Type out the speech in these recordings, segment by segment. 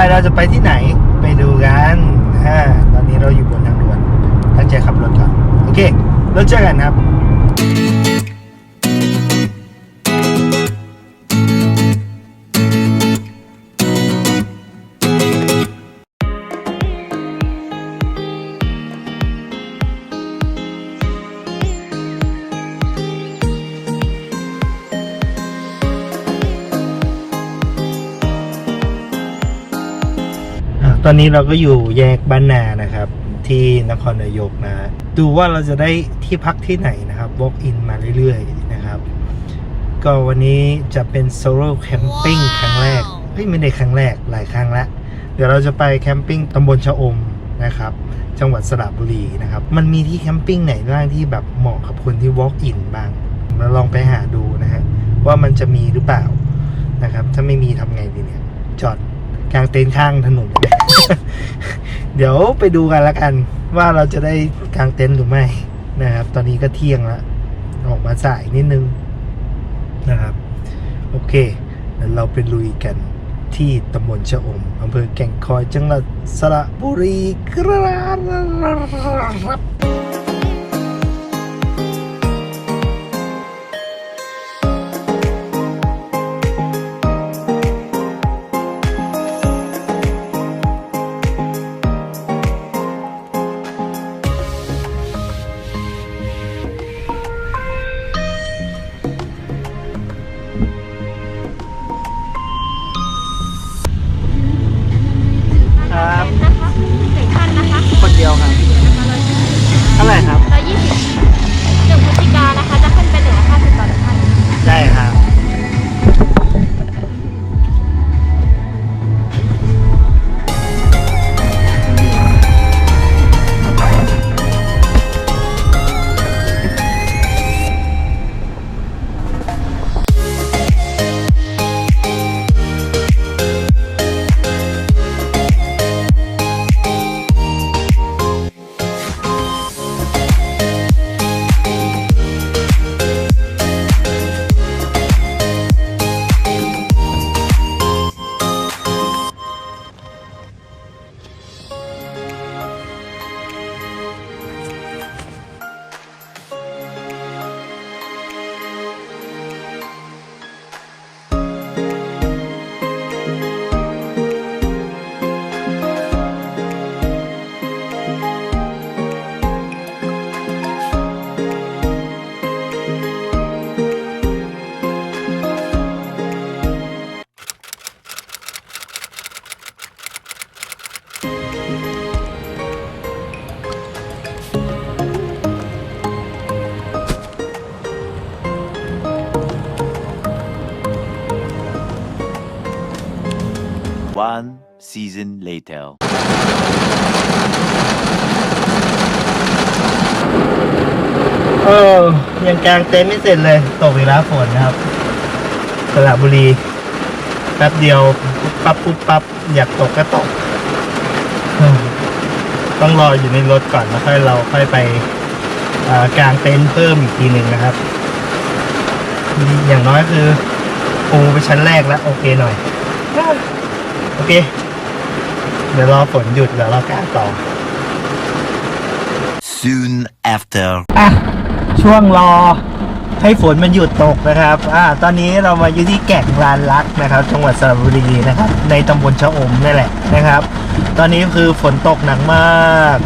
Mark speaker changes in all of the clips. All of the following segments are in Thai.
Speaker 1: ไปเราจะไปที่ไหนไปดูกันฮะตอนนี้เราอยู่บนทางด่วนตั้งใจขับรถก่อน โอเค แล้วเจอกันครับ ตอนนี้เราก็อยู่แยกบ้านนานะครับ ที่นครนายกนะ ดูว่าเราจะได้ที่พักที่ไหนนะครับ walk in มาเรื่อยๆนะครับ ก็วันนี้จะเป็น solo camping ครั้งแรกเฮ้ยไม่ได้ครั้งแรกหลายครั้งละเดี๋ยวเราจะไปแคมปิ้งตำบลชะอมนะครับ จังหวัดสระบุรีนะครับ มันมีที่แคมปิ้งไหนบ้างที่แบบเหมาะกับคนที่ walk in บ้างเราลองไปหาดูนะฮะว่ามันจะมีหรือเปล่านะครับ ถ้าไม่มีทำไงดีเนี่ยจอด กลางเต็นท์ข้างถนน เดี๋ยวไปดูกันละกัน ว่าเราจะได้กางเต็นท์หรือไม่นะครับ ตอนนี้ก็เที่ยงแล้วออกมาสายนิดนึงนะครับ โอเคเดี๋ยวเราไปลุยกันที่ตำบลชะอมอำเภอแก่งคอยจังหวัดสระบุรีครับครับ
Speaker 2: One season later.
Speaker 1: เออยังกลางเต็นท์ไม่เสร็จเลย ตกอีกแล้วฝนนะครับสระบุรีแป๊บเดียวปุ๊บปั๊บปุ๊บปั๊บอยากตกก็ตกเออต้องรออยู่ในรถก่อนแล้วค่อยเราค่อยไปอ่ากลางเต็นท์เพิ่มอีกทีหนึ่งนะครับ อย่างน้อยคือปูไปชั้นแรกแล้วโอเคหน่อย โอเค เดี๋ยวรอฝนหยุดเดี๋ยวเรากางต่อ
Speaker 2: Soon after.
Speaker 1: อะ ช่วงรอให้ฝนมันหยุดตกนะครับ อ่า ตอนนี้เรามาอยู่ที่แก่งลานลักนะครับ จังหวัดสระบุรีนะครับ ในตำบลชะอมนี่แหละนะครับ ตอนนี้คือฝนตกหนักมาก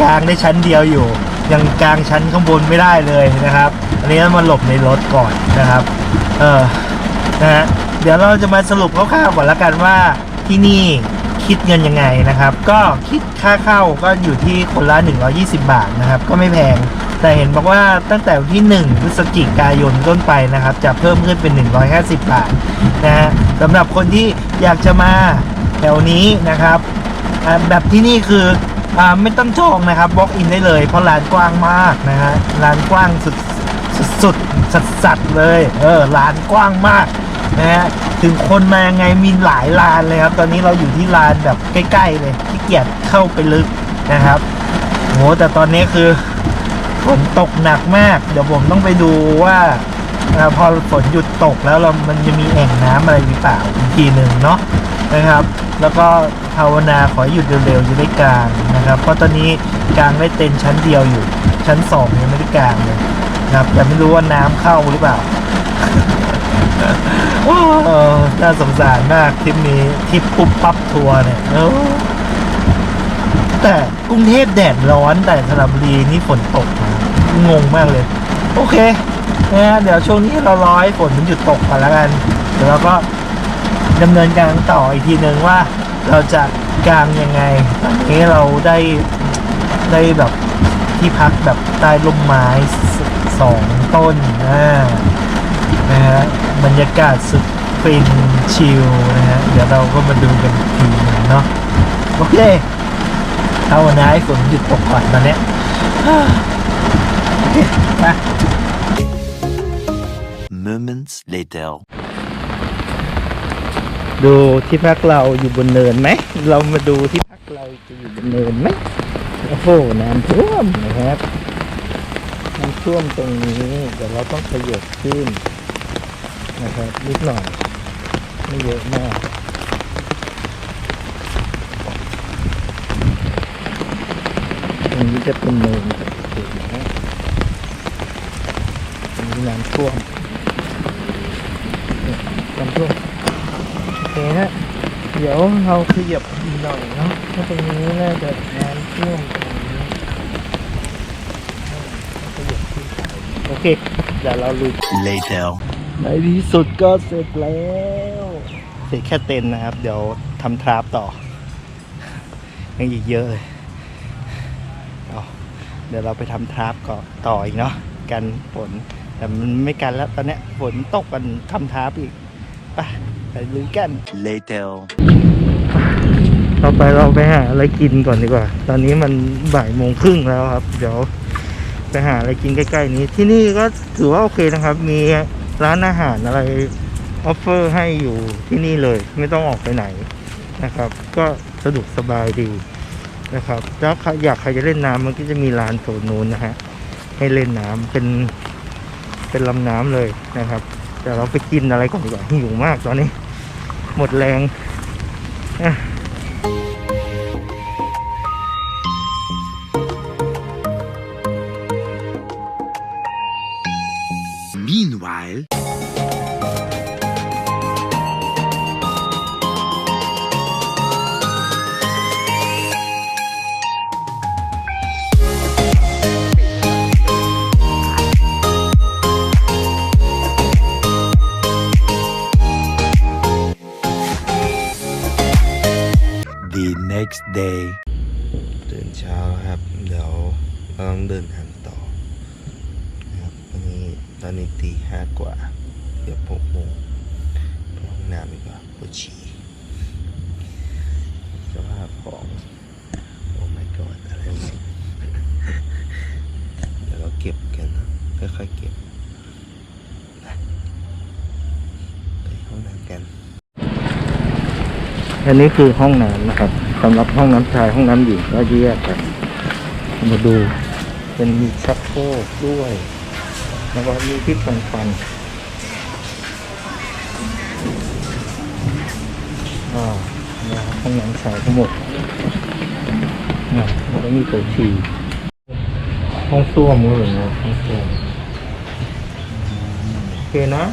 Speaker 1: กลางได้ชั้นเดียวอยู่ ยังกลางชั้นข้างบนไม่ได้เลยนะครับ อันนี้เรามาหลบในรถก่อนนะครับ เออ นะฮะ เดี๋ยวเราจะมาสรุปคร่าวๆก่อนละกันว่า ที่นี่คิดเงินยังไงนะครับ ก็คิดค่าเข้าก็อยู่ที่คนละ 120 บาทนะครับ ก็ไม่แพง แต่เห็นบอกว่าตั้งแต่วันที่ 1 พฤศจิกายนต้นไปนะครับ จะเพิ่มขึ้นเป็น 150 บาทนะฮะสำหรับคนที่อยากจะมาแถวนี้นะครับ แบบที่นี่คืออไม่ต้องจองนะครับ walk in ได้เลย เพราะร้านกว้างมากนะฮะร้านกว้างสุดสุดๆสัดเลย เออร้านกว้างมาก นะฮะถึงคนมายังไงมีหลายร้านเลยครับ ตอนนี้เราอยู่ที่ร้านแบบใกล้ๆเลยที่เกียจเข้าไปลึกนะครับโหแต่ตอนนี้คือฝนตกหนักมาก เดี๋ยวผมต้องไปดูว่าพอฝนหยุดตกแล้วเรามันจะมีแอ่งน้ำอะไรหรือเปล่าอีกทีหนึ่งเนาะนะครับ แล้วก็ภาวนาขอหยุดเร็วๆจะได้กลางนะครับ เพราะตอนนี้กลางได้เต็นชั้นเดียวอยู่ ชั้นสองยังไม่ได้กลางเลยนะครับแต่ไม่รู้ว่าน้ำเข้าหรือเปล่า โอ้น่าสงสารมากทริปนี้ทริปปุ๊บปั๊บทัวร์เนี่ยแต่กรุงเทพแดดร้อนแต่สระบุรีนี่ฝนตกนะงงมากเลย โอเคนะเดี๋ยวช่วงนี้เรารอให้ฝนมันหยุดตกก่อนแล้วกันเดี๋ยวเราก็ดำเนินการต่ออีกทีหนึ่งว่าเราจะกลางยังไงตอนนี้เราได้ได้แบบที่พักแบบใต้ร่มไม้สองต้นอ่า นะฮะบรรยากาศสุดฟินชิลนะฮะเดี๋ยวเราก็มาดูกันอีกทีหนึงเนาะโอเคเอาวันนี้ให้ฝนหยุดตกก่อนตอนเนี้ยโอเคมา
Speaker 2: Moments later.
Speaker 1: ดูที่พักเราอยู่บนเนินไหม เรามาดูที่พักเราจะอยู่บนเนินไหมโอ้โหน้ำท่วมนะครับน้ำท่วมตรงนี้เดี๋ยวเราต้องขยับขึ้น นะครับนิดหน่อยไม่เยอะมากตรงนี้จะเป็นเนินเห็นไหมตรงนี้น้ำท่วมน้ำท่วมโอเคฮะเดี๋ยวเราขยับอีกหน่อยเนาะเพราตรงนี้น่าจะน้ำท่วมโอเคเดี๋ยวเราลุย
Speaker 2: Later.
Speaker 1: ในที่สุดก็เสร็จแล้ว เสร็จแค่เต็นท์นะครับ เดี๋ยวทำทราฟต่อ ยังอีกเยอะเลยเอาเดี๋ยวเราไปทำทราฟก่อนต่ออีกเนาะกันฝนแต่มันไม่กันแล้วตอนเนี้ยฝนตกกันทำทราฟอีกไปไปลุยกัน
Speaker 2: Later.
Speaker 1: ต่อไปเราไปหาอะไรกินก่อนดีกว่า ตอนนี้มันบ่ายโมงครึ่งแล้วครับ เดี๋ยวไปหาอะไรกินใกล้ๆนี้ ที่นี่ก็ถือว่าโอเคนะครับ มี ร้านอาหารอะไรออฟเฟอร์ให้อยู่ที่นี่เลย ไม่ต้องออกไปไหนนะครับ ก็สะดวกสบายดีนะครับแล้วใครอยากใครจะเล่นน้ำมันก็จะมีลานโซนนู้นนะฮะให้เล่นน้ำเป็นเป็นลำน้ำเลยนะครับ แต่เราไปกินอะไรก่อนดีกว่าหิวมากตอนนี้ หมดแรง
Speaker 2: Meanwhile, day.
Speaker 1: ตื่นเช้าแล้วครับ เดี๋ยวเราต้องเดินทางต่อนะครับวันนี้ตอนนี้ตีห้ากว่าเดี๋ยวหกโมงไปห้องน้ำดีกว่าปวดฉี่สภาพของโอ้ my god อะไรวะเดี๋ยวเราเก็บกันนะค่อยๆเก็บนะไปห้องน้ำกัน อันนี้คือห้องน้ำนะครับ สำหรับห้องน้ำชายห้องน้ำหญิงก็แยกกัน มาดู เป็นมีชักโครกด้วย แล้วก็มีที่ฟันฟันอ่านะครับห้องน้ำชายทั้งหมดอ่าแล้วก็มีโถฉี่ห้องส้วมก็เลยนะห้องส้วมโอเคนะ